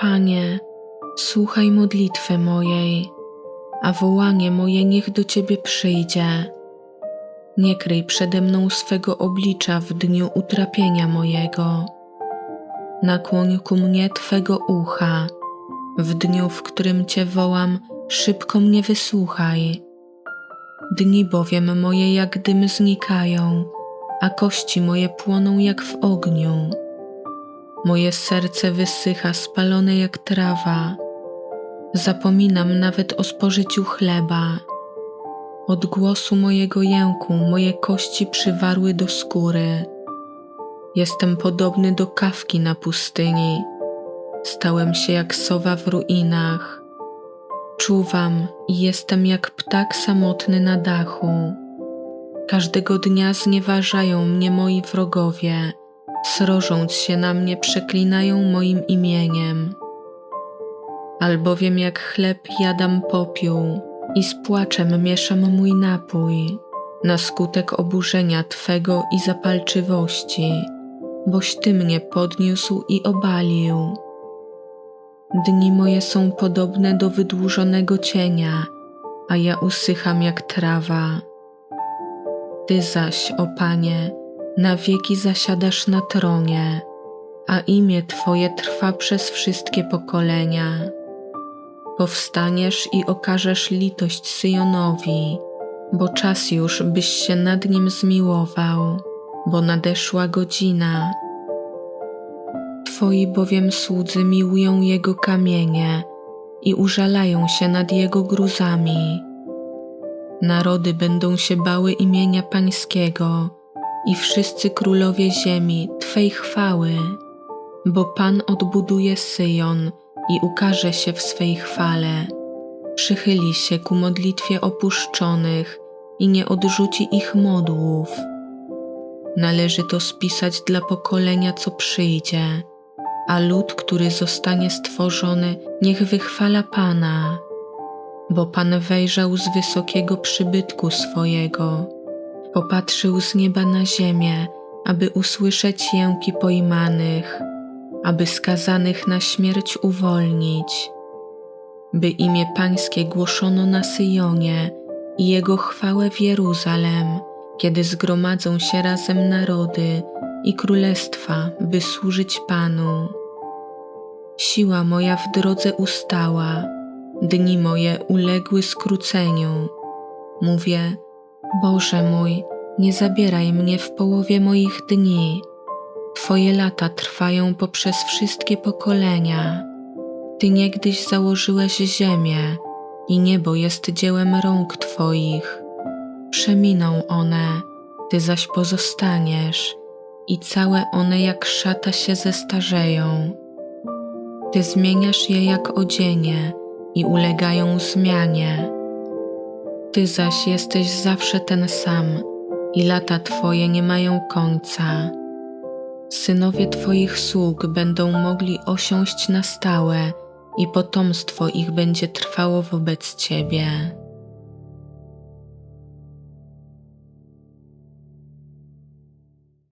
Panie, słuchaj modlitwy mojej, a wołanie moje niech do Ciebie przyjdzie. Nie kryj przede mną swego oblicza w dniu utrapienia mojego. Nakłoń ku mnie Twego ucha. W dniu, w którym Cię wołam, szybko mnie wysłuchaj. Dni bowiem moje jak dym znikają, a kości moje płoną jak w ogniu. Moje serce wysycha spalone jak trawa. Zapominam nawet o spożyciu chleba. Od głosu mojego jęku moje kości przywarły do skóry. Jestem podobny do kawki na pustyni. Stałem się jak sowa w ruinach. Czuwam i jestem jak ptak samotny na dachu. Każdego dnia znieważają mnie moi wrogowie, srożąc się na mnie, przeklinają moim imieniem. Albowiem jak chleb jadam popiół i z płaczem mieszam mój napój, na skutek oburzenia Twego i zapalczywości, boś Ty mnie podniósł i obalił. Dni moje są podobne do wydłużonego cienia, a ja usycham jak trawa. Ty zaś, o Panie, na wieki zasiadasz na tronie, a imię Twoje trwa przez wszystkie pokolenia. Powstaniesz i okażesz litość Syjonowi, bo czas już, byś się nad nim zmiłował, bo nadeszła godzina. Twoi bowiem słudzy miłują jego kamienie i użalają się nad jego gruzami. Narody będą się bały imienia Pańskiego i wszyscy królowie ziemi Twej chwały, bo Pan odbuduje Syjon i ukaże się w swej chwale. Przychyli się ku modlitwie opuszczonych i nie odrzuci ich modłów. Należy to spisać dla pokolenia, co przyjdzie, a lud, który zostanie stworzony, niech wychwala Pana, bo Pan wejrzał z wysokiego przybytku swojego, popatrzył z nieba na ziemię, aby usłyszeć jęki pojmanych, aby skazanych na śmierć uwolnić, by imię Pańskie głoszono na Syjonie i Jego chwałę w Jeruzalem, kiedy zgromadzą się razem narody i królestwa, by służyć Panu. Siła moja w drodze ustała, dni moje uległy skróceniu. Mówię, Boże mój, nie zabieraj mnie w połowie moich dni. Twoje lata trwają poprzez wszystkie pokolenia. Ty niegdyś założyłeś ziemię i niebo jest dziełem rąk Twoich. Przeminą one, Ty zaś pozostaniesz i całe one jak szata się zestarzeją. Ty zmieniasz je jak odzienie i ulegają zmianie. Ty zaś jesteś zawsze ten sam i lata Twoje nie mają końca. Synowie Twoich sług będą mogli osiąść na stałe i potomstwo ich będzie trwało wobec Ciebie.